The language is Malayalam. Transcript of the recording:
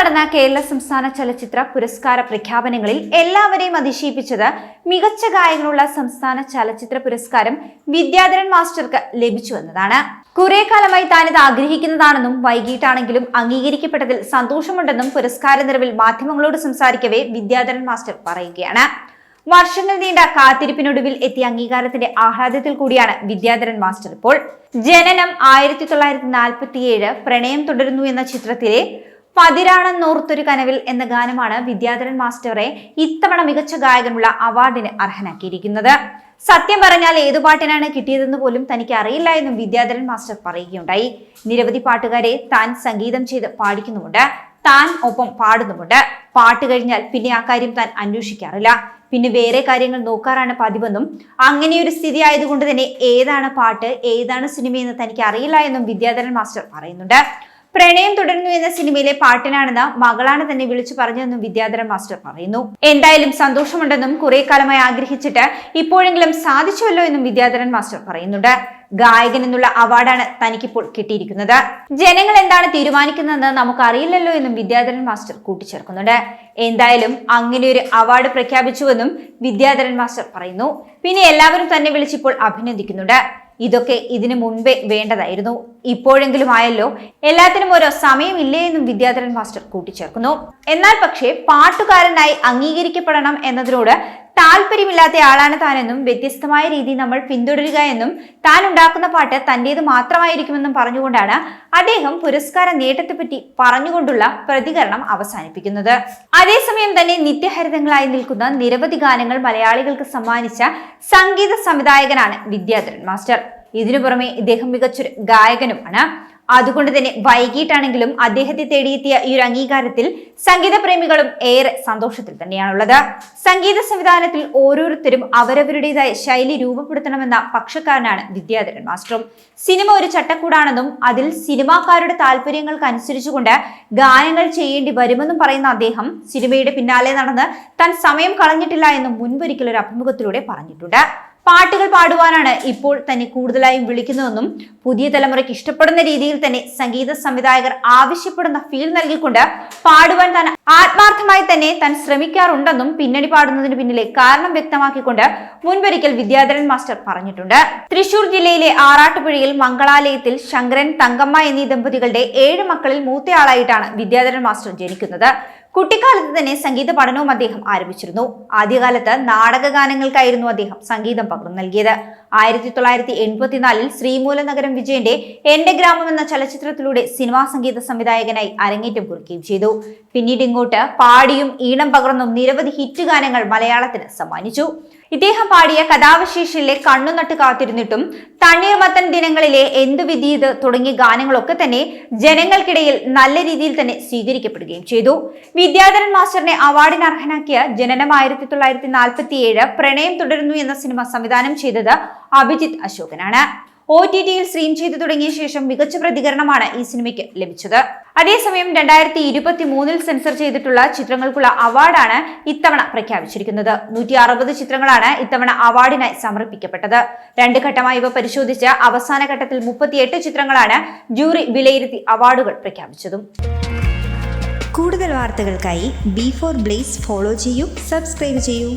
നടന്ന കേരള സംസ്ഥാന ചലച്ചിത്ര പുരസ്കാര പ്രഖ്യാപനങ്ങളിൽ എല്ലാവരെയും അതിശയിപ്പിച്ചത് മികച്ച ഗായകനുള്ള സംസ്ഥാന ചലച്ചിത്ര പുരസ്കാരം വിദ്യാധരൻ മാസ്റ്റർക്ക് ലഭിച്ചു എന്നതാണ്. കുറെ കാലമായി താനിത് ആഗ്രഹിക്കുന്നതാണെന്നും വൈകിട്ടാണെങ്കിലും അംഗീകരിക്കപ്പെട്ടതിൽ സന്തോഷമുണ്ടെന്നും പുരസ്കാര നിറവിൽ മാധ്യമങ്ങളോട് സംസാരിക്കവേ വിദ്യാധരൻ മാസ്റ്റർ പറയുകയാണ്. വർഷങ്ങൾ നീണ്ട കാത്തിരിപ്പിനൊടുവിൽ എത്തിയ അംഗീകാരത്തിന്റെ ആഹ്ലാദത്തിൽ കൂടിയാണ് വിദ്യാധരൻ മാസ്റ്റർ ഇപ്പോൾ. ജനനം ആയിരത്തി തൊള്ളായിരത്തി നാൽപ്പത്തിയേഴ് പ്രണയം തുടരുന്നു എന്ന ചിത്രത്തിലെ പതിരാണെന്നോർത്തൊരു കനവിൽ എന്ന ഗാനമാണ് വിദ്യാധരൻ മാസ്റ്ററെ ഇത്തവണ മികച്ച ഗായകനുള്ള അവാർഡിന് അർഹനാക്കിയിരിക്കുന്നത്. സത്യം പറഞ്ഞാൽ ഏതു പാട്ടിനാണ് കിട്ടിയതെന്ന് പോലും തനിക്ക് അറിയില്ല എന്നും വിദ്യാധരൻ മാസ്റ്റർ പറയുകയുണ്ടായി. നിരവധി പാട്ടുകാരെ താൻ സംഗീതം ചെയ്ത് പാടിക്കുന്നുമുണ്ട്. താൻ ഒപ്പം പാടുന്നുമുണ്ട്. പാട്ട് കഴിഞ്ഞാൽ പിന്നെ ആ കാര്യം താൻ അന്വേഷിക്കാറില്ല. പിന്നെ വേറെ കാര്യങ്ങൾ നോക്കാറാണ് പതിവെന്നും അങ്ങനെയൊരു സ്ഥിതി ആയതുകൊണ്ട് തന്നെ ഏതാണ് പാട്ട് ഏതാണ് സിനിമയെന്ന് തനിക്ക് അറിയില്ല എന്നും വിദ്യാധരൻ മാസ്റ്റർ പറയുന്നുണ്ട്. പ്രണയം തുടരുന്നു എന്ന സിനിമയിലെ പാട്ടിനാണെന്ന് മകളാണ് തന്നെ വിളിച്ചു പറഞ്ഞതെന്നും വിദ്യാധരൻ മാസ്റ്റർ പറയുന്നു. എന്തായാലും സന്തോഷമുണ്ടെന്നും കുറെ കാലമായി ആഗ്രഹിച്ചിട്ട് ഇപ്പോഴെങ്കിലും സാധിച്ചുവല്ലോ എന്നും വിദ്യാധരൻ മാസ്റ്റർ പറയുന്നുണ്ട്. ഗായകൻ എന്നുള്ള അവാർഡാണ് തനിക്കിപ്പോൾ കിട്ടിയിരിക്കുന്നത്. ജനങ്ങൾ എന്താണ് തീരുമാനിക്കുന്നതെന്ന് നമുക്ക് അറിയില്ലല്ലോ എന്നും വിദ്യാധരൻ മാസ്റ്റർ കൂട്ടിച്ചേർക്കുന്നുണ്ട്. എന്തായാലും അങ്ങനെ ഒരു അവാർഡ് പ്രഖ്യാപിച്ചുവെന്നും വിദ്യാധരൻ മാസ്റ്റർ പറയുന്നു. പിന്നെ എല്ലാവരും തന്നെ വിളിച്ചിപ്പോൾ അഭിനന്ദിക്കുന്നുണ്ട്. ഇതൊക്കെ ഇതിനു മുൻപേ വേണ്ടതായിരുന്നു. ഇപ്പോഴെങ്കിലും ആയല്ലോ എല്ലാത്തിനും ഓരോ സമയമില്ലേ എന്നും വിദ്യാധരൻ മാസ്റ്റർ കൂട്ടിച്ചേർക്കുന്നു. എന്നാൽ പക്ഷേ പാട്ടുകാരനായി അംഗീകരിക്കപ്പെടണം എന്നതിനോട് താല്പര്യമില്ലാത്ത ആളാണ് താനെന്നും വ്യത്യസ്തമായ രീതി നമ്മൾ പിന്തുടരുക എന്നും താൻ ഉണ്ടാക്കുന്ന പാട്ട് തന്റേത് മാത്രമായിരിക്കുമെന്നും പറഞ്ഞുകൊണ്ടാണ് അദ്ദേഹം പുരസ്കാര നേട്ടത്തെപ്പറ്റി പറഞ്ഞുകൊണ്ടുള്ള പ്രതികരണം അവസാനിപ്പിക്കുന്നത്. അതേസമയം തന്നെ നിത്യഹരിതങ്ങളായി നിൽക്കുന്ന നിരവധി ഗാനങ്ങൾ മലയാളികൾക്ക് സമ്മാനിച്ച സംഗീത സംവിധായകനാണ് വിദ്യാധരൻ മാസ്റ്റർ. ഇതിനു പുറമെ ഇദ്ദേഹം മികച്ചൊരു ഗായകനുമാണ്. അതുകൊണ്ട് തന്നെ വൈകിട്ടാണെങ്കിലും അദ്ദേഹത്തെ തേടിയെത്തിയ ഈ ഒരു അംഗീകാരത്തിൽ സംഗീത പ്രേമികളും ഏറെ സന്തോഷത്തിൽ തന്നെയാണുള്ളത്. സംഗീത സംവിധാനത്തിൽ ഓരോരുത്തരും അവരവരുടേതായ ശൈലി രൂപപ്പെടുത്തണമെന്ന പക്ഷക്കാരനാണ് വിദ്യാധരൻ മാസ്റ്ററും. സിനിമ ഒരു ചട്ടക്കൂടാണെന്നും അതിൽ സിനിമാക്കാരുടെ താല്പര്യങ്ങൾക്ക് അനുസരിച്ചുകൊണ്ട് ഗാനങ്ങൾ ചെയ്യേണ്ടി വരുമെന്നും പറയുന്ന അദ്ദേഹം സിനിമയുടെ പിന്നാലെ നടന്ന് താൻ സമയം കളഞ്ഞിട്ടില്ല എന്നും മുൻപൊരിക്കൽ ഒരു അഭിമുഖത്തിലൂടെ പറഞ്ഞിട്ടുണ്ട്. പാട്ടുകൾ പാടുവാനാണ് ഇപ്പോൾ തന്നെ കൂടുതലായും വിളിക്കുന്നതെന്നും പുതിയ തലമുറയ്ക്ക് ഇഷ്ടപ്പെടുന്ന രീതിയിൽ തന്നെ സംഗീത സംവിധായകർ ആവശ്യപ്പെടുന്ന ഫീൽ നൽകിക്കൊണ്ട് പാടുവാൻ താൻ ആത്മാർത്ഥമായി തന്നെ താൻ ശ്രമിക്കാറുണ്ടെന്നും പിന്നണി പാടുന്നതിന് പിന്നിലെ കാരണം വ്യക്തമാക്കിക്കൊണ്ട് മുൻപൊരിക്കൽ വിദ്യാധരൻ മാസ്റ്റർ പറഞ്ഞിട്ടുണ്ട്. തൃശൂർ ജില്ലയിലെ ആറാട്ടുപുഴയിൽ മംഗളാലയത്തിൽ ശങ്കരൻ തങ്കമ്മ എന്നീ ദമ്പതികളുടെ ഏഴ് മക്കളിൽ മൂത്തയാളായിട്ടാണ് വിദ്യാധരൻ മാസ്റ്റർ ജനിക്കുന്നത്. കുട്ടിക്കാലത്ത് തന്നെ സംഗീത പഠനവും അദ്ദേഹം ആരംഭിച്ചിരുന്നു. ആദ്യകാലത്ത് നാടക ഗാനങ്ങൾക്കായിരുന്നു അദ്ദേഹം സംഗീതം പകർന്നു നൽകിയത്. ആയിരത്തി തൊള്ളായിരത്തി എൺപത്തിനാലിൽ ശ്രീമൂലനഗരം വിജയന്റെ എന്റെ ഗ്രാമം എന്ന ചലച്ചിത്രത്തിലൂടെ സിനിമാ സംഗീത സംവിധായകനായി അരങ്ങേറ്റം കുറിക്കുകയും ചെയ്തു. പിന്നീട് ഇങ്ങോട്ട് പാടിയും ഈണം പകർന്നും നിരവധി ഹിറ്റ് ഗാനങ്ങൾ മലയാളത്തിന് സമ്മാനിച്ചു. ഇദ്ദേഹം പാടിയ കഥാവശേഷിലെ കണ്ണുനട്ട് കാത്തിരുന്നിട്ടും തണ്ണീർമത്തൻ ദിനങ്ങളിലെ എന്തു വിധിയത് തുടങ്ങിയ ഗാനങ്ങളൊക്കെ തന്നെ ജനങ്ങൾക്കിടയിൽ നല്ല രീതിയിൽ തന്നെ സ്വീകരിക്കപ്പെടുകയും ചെയ്തു. വിദ്യാധരൻ മാസ്റ്ററിനെ അവാർഡിന് അർഹനാക്കിയ ജനനം ആയിരത്തി തൊള്ളായിരത്തി നാൽപ്പത്തി ഏഴ് പ്രണയം തുടരുന്നു എന്ന സിനിമ സംവിധാനം ചെയ്തത് അഭിജിത്ത് അശോകനാണ്. ഒ ടി ടിയിൽ സ്ട്രീം ചെയ്തു തുടങ്ങിയ ശേഷം മികച്ച പ്രതികരണമാണ് ഈ സിനിമയ്ക്ക് ലഭിച്ചത്. അതേസമയം രണ്ടായിരത്തി ഇരുപത്തി മൂന്നിൽ സെൻസർ ചെയ്തിട്ടുള്ള ചിത്രങ്ങൾക്കുള്ള അവാർഡാണ് ഇത്തവണ പ്രഖ്യാപിച്ചിരിക്കുന്നത്. നൂറ്റി അറുപത് ചിത്രങ്ങളാണ് ഇത്തവണ അവാർഡിനായി സമർപ്പിക്കപ്പെട്ടത്. രണ്ട് ഘട്ടമായി ഇവ പരിശോധിച്ച് അവസാന ഘട്ടത്തിൽ മുപ്പത്തിയെട്ട് ചിത്രങ്ങളാണ് ജൂറി വിലയിരുത്തി അവാർഡുകൾ പ്രഖ്യാപിച്ചതും. കൂടുതൽ വാർത്തകൾക്കായി ബി ഫോർ ബ്ലേസ് ഫോളോ ചെയ്യൂ സബ്സ്ക്രൈബ് ചെയ്യൂ.